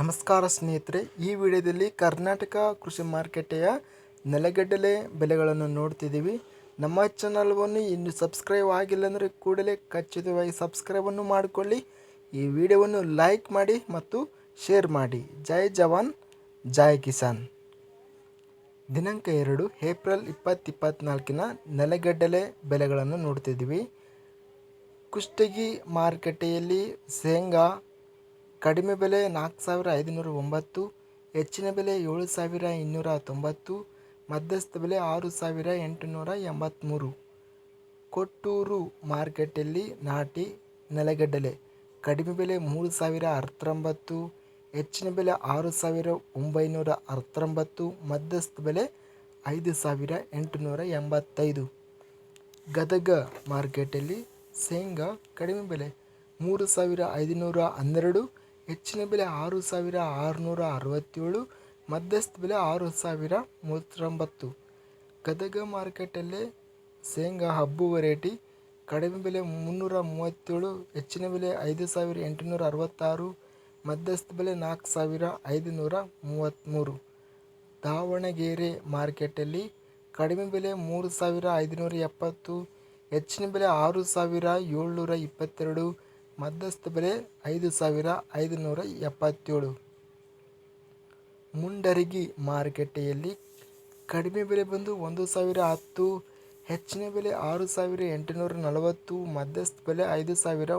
ನಮಸ್ಕಾರ ಸ್ನೇಹಿತರೆ, ಈ ವಿಡಿಯೋದಲ್ಲಿ ಕರ್ನಾಟಕ ಕೃಷಿ ಮಾರುಕಟ್ಟೆಯ ನೆಲಗಡಲೆ ಬೆಲೆಗಳನ್ನು ನೋಡ್ತಿದ್ದೀವಿ. ನಮ್ಮ ಚಾನಲ್ವನ್ನು ಇನ್ನು ಸಬ್ಸ್ಕ್ರೈಬ್ ಆಗಿಲ್ಲ ಅಂದರೆ ಕೂಡಲೇ ಖಚಿತವಾಗಿ ಸಬ್ಸ್ಕ್ರೈಬನ್ನು ಮಾಡಿಕೊಳ್ಳಿ. ಈ ವಿಡಿಯೋವನ್ನು ಲೈಕ್ ಮಾಡಿ ಮತ್ತು ಶೇರ್ ಮಾಡಿ. ಜೈ ಜವಾನ್, ಜೈ ಕಿಸಾನ್. ದಿನಾಂಕ ಎರಡು, ಏಪ್ರಿಲ್ ಇಪ್ಪತ್ತು ಇಪ್ಪತ್ತ್ನಾಲ್ಕಿನ ನೆಲಗಡಲೆ ಬೆಲೆಗಳನ್ನು ನೋಡ್ತಿದ್ದೀವಿ. ಕುಷ್ಟಗಿ ಮಾರುಕಟ್ಟೆಯಲ್ಲಿ ಶೇಂಗಾ ಕಡಿಮೆ ಬೆಲೆ ನಾಲ್ಕು ಸಾವಿರ ಐದುನೂರ ಒಂಬತ್ತು ಹೆಚ್ಚಿನ ಬೆಲೆ ಏಳು ಸಾವಿರ ಇನ್ನೂರ ತೊಂಬತ್ತು ಮಧ್ಯಸ್ಥ ಬೆಲೆ ಆರು ಸಾವಿರ ಎಂಟುನೂರ ಎಂಬತ್ತ್ಮೂರು ಕೊಟ್ಟೂರು ಮಾರ್ಕೆಟಲ್ಲಿ ನಾಟಿ ನೆಲಗಡಲೆ. ಕಡಿಮೆ ಬೆಲೆ ಮೂರು ಸಾವಿರ ಹತ್ತೊಂಬತ್ತು ಹೆಚ್ಚಿನ ಬೆಲೆ ಆರು ಸಾವಿರ ಒಂಬೈನೂರ ಹತ್ತೊಂಬತ್ತು ಮಧ್ಯಸ್ಥ ಬೆಲೆ ಐದು ಸಾವಿರ ಎಂಟುನೂರ ಎಂಬತ್ತೈದು ಗದಗ ಮಾರ್ಕೆಟಲ್ಲಿ ಶೇಂಗಾ ಕಡಿಮೆ ಬೆಲೆ ಮೂರು ಸಾವಿರ ಐದುನೂರ ಹನ್ನೆರಡು ಹೆಚ್ಚಿನ ಬೆಲೆ ಆರು ಸಾವಿರ ಆರುನೂರ ಅರವತ್ತೇಳು, ಮಧ್ಯಸ್ಥ ಬೆಲೆ ಆರು ಸಾವಿರ ಮೂವತ್ತೊಂಬತ್ತು. ಗದಗ ಮಾರ್ಕೆಟಲ್ಲೇ ಶೇಂಗಾ ಹಬ್ಬು ವೆರೈಟಿ ಕಡಿಮೆ ಬೆಲೆ ಮುನ್ನೂರ ಮೂವತ್ತೇಳು, ಹೆಚ್ಚಿನ ಬೆಲೆ ಐದು ಸಾವಿರ ಎಂಟುನೂರ ಅರವತ್ತಾರು, ಮಧ್ಯಸ್ಥ ಬೆಲೆ ನಾಲ್ಕು ಸಾವಿರ ಐದುನೂರ ಮೂವತ್ತ್ಮೂರು. ದಾವಣಗೆರೆ ಮಾರ್ಕೆಟಲ್ಲಿ ಕಡಿಮೆ ಬೆಲೆ ಮೂರು ಸಾವಿರ ಐದುನೂರ ಎಪ್ಪತ್ತು, ಹೆಚ್ಚಿನ ಬೆಲೆ ಆರು ಸಾವಿರ ಏಳ್ನೂರ ಇಪ್ಪತ್ತೆರಡು ಮಧ್ಯಸ್ಥ ಬೆಲೆ ಐದು ಸಾವಿರ ಐದುನೂರ ಎಪ್ಪತ್ತೇಳು. ಮುಂಡರಗಿ ಮಾರುಕಟ್ಟೆಯಲ್ಲಿ ಕಡಿಮೆ ಬೆಲೆ ಬಂದು ಒಂದು ಸಾವಿರ ಹತ್ತು, ಹೆಚ್ಚಿನ ಬೆಲೆ ಆರು ಸಾವಿರ ಎಂಟುನೂರ ನಲವತ್ತು, ಮಧ್ಯಸ್ಥ ಬೆಲೆ ಐದು ಸಾವಿರ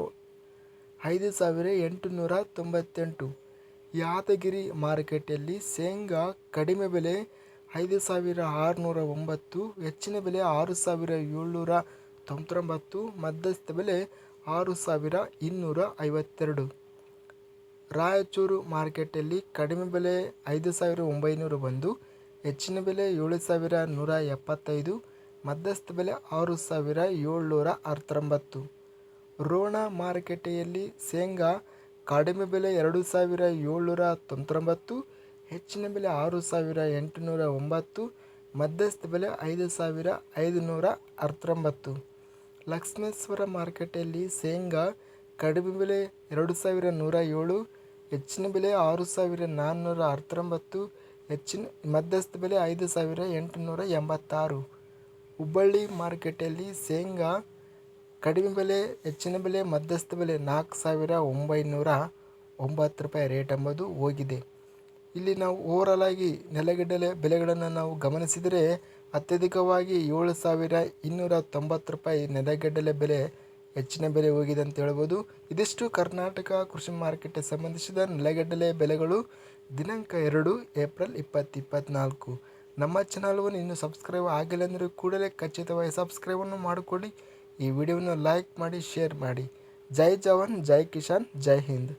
ಐದು ಸಾವಿರ ಎಂಟುನೂರ ತೊಂಬತ್ತೆಂಟು. ಯಾದಗಿರಿ ಮಾರುಕಟ್ಟೆಯಲ್ಲಿ ಶೇಂಗಾ ಕಡಿಮೆ ಬೆಲೆ ಐದು ಸಾವಿರ ಆರುನೂರ ಒಂಬತ್ತು, ಹೆಚ್ಚಿನ ಬೆಲೆ ಆರು ಸಾವಿರ ಏಳ್ನೂರ ತೊಂಬತ್ತೊಂಬತ್ತು, ಮಧ್ಯಸ್ಥ ಬೆಲೆ ಆರು ಸಾವಿರ ಇನ್ನೂರ ಐವತ್ತೆರಡು. ರಾಯಚೂರು ಮಾರ್ಕೆಟಲ್ಲಿ ಕಡಿಮೆ ಬೆಲೆ ಐದು ಸಾವಿರ ಒಂಬೈನೂರ ಒಂದು ಹೆಚ್ಚಿನ ಬೆಲೆ ಏಳು ಸಾವಿರ ನೂರ ಎಪ್ಪತ್ತೈದು, ಮಧ್ಯಸ್ಥ ಬೆಲೆ ಆರು ಸಾವಿರ ಏಳ್ನೂರ ಹತ್ತೊಂಬತ್ತು ರೋಣ ಮಾರುಕಟ್ಟೆಯಲ್ಲಿ ಶೇಂಗಾ ಕಡಿಮೆ ಬೆಲೆ ಎರಡು ಸಾವಿರ ಏಳ್ನೂರ ತೊಂಬತ್ತೊಂಬತ್ತು, ಹೆಚ್ಚಿನ ಬೆಲೆ ಆರು ಸಾವಿರ ಎಂಟುನೂರ ಒಂಬತ್ತು, ಮಧ್ಯಸ್ಥ ಬೆಲೆ ಐದು ಸಾವಿರ ಐದುನೂರ ಹತ್ತೊಂಬತ್ತು ಲಕ್ಷ್ಮೇಶ್ವರ ಮಾರುಕಟ್ಟೆಯಲ್ಲಿ ಶೇಂಗಾ ಕಡಿಮೆ ಬೆಲೆ ಎರಡು ಸಾವಿರ ನೂರ ಏಳು, ಹೆಚ್ಚಿನ ಬೆಲೆ ಆರು ಸಾವಿರ ನಾನ್ನೂರ ಹತ್ತೊಂಬತ್ತು ಹೆಚ್ಚಿನ ಮಧ್ಯಸ್ಥ ಬೆಲೆ ಐದು ಸಾವಿರ ಎಂಟುನೂರ ಎಂಬತ್ತಾರು. ಹುಬ್ಬಳ್ಳಿ ಮಾರುಕಟ್ಟೆಯಲ್ಲಿ ಶೇಂಗಾ ಕಡಿಮೆ ಬೆಲೆ ಹೆಚ್ಚಿನ ಬೆಲೆ ಮಧ್ಯಸ್ಥ ಬೆಲೆ ನಾಲ್ಕು ಸಾವಿರ ಒಂಬೈನೂರ ಒಂಬತ್ತು ರೂಪಾಯಿ ರೇಟ್ ಎಂಬುದು ಹೋಗಿದೆ. ಇಲ್ಲಿ ನಾವು ಓವರಾಲ್ ಆಗಿ ನೆಲಗಡಲೆ ಬೆಲೆಗಳನ್ನು ನಾವು ಗಮನಿಸಿದರೆ ಅತ್ಯಧಿಕವಾಗಿ ಏಳು ಸಾವಿರ ಇನ್ನೂರ ತೊಂಬತ್ತು ರೂಪಾಯಿ ನೆಲಗಡಲೆ ಬೆಲೆ, ಹೆಚ್ಚಿನ ಬೆಲೆ ಹೋಗಿದೆ ಅಂತ ಹೇಳ್ಬೋದು. ಇದಿಷ್ಟು ಕರ್ನಾಟಕ ಕೃಷಿ ಮಾರುಕಟ್ಟೆ ಸಂಬಂಧಿಸಿದ ನೆಲಗಡಲೆ ಬೆಲೆಗಳು ದಿನಾಂಕ ಎರಡು ಏಪ್ರಿಲ್ ಇಪ್ಪತ್ತು ಇಪ್ಪತ್ತ್ನಾಲ್ಕು ನಮ್ಮ ಚಾನಲ್ವನ್ನು ಇನ್ನೂ ಸಬ್ಸ್ಕ್ರೈಬ್ ಆಗಿಲ್ಲ ಅಂದರೆ ಕೂಡಲೇ ಖಚಿತವಾಗಿ ಸಬ್ಸ್ಕ್ರೈಬನ್ನು ಮಾಡಿಕೊಳ್ಳಿ. ಈ ವಿಡಿಯೋವನ್ನು ಲೈಕ್ ಮಾಡಿ, ಶೇರ್ ಮಾಡಿ. ಜೈ ಜವಾನ್, ಜೈ ಕಿಶಾನ್ ಜೈ ಹಿಂದ್.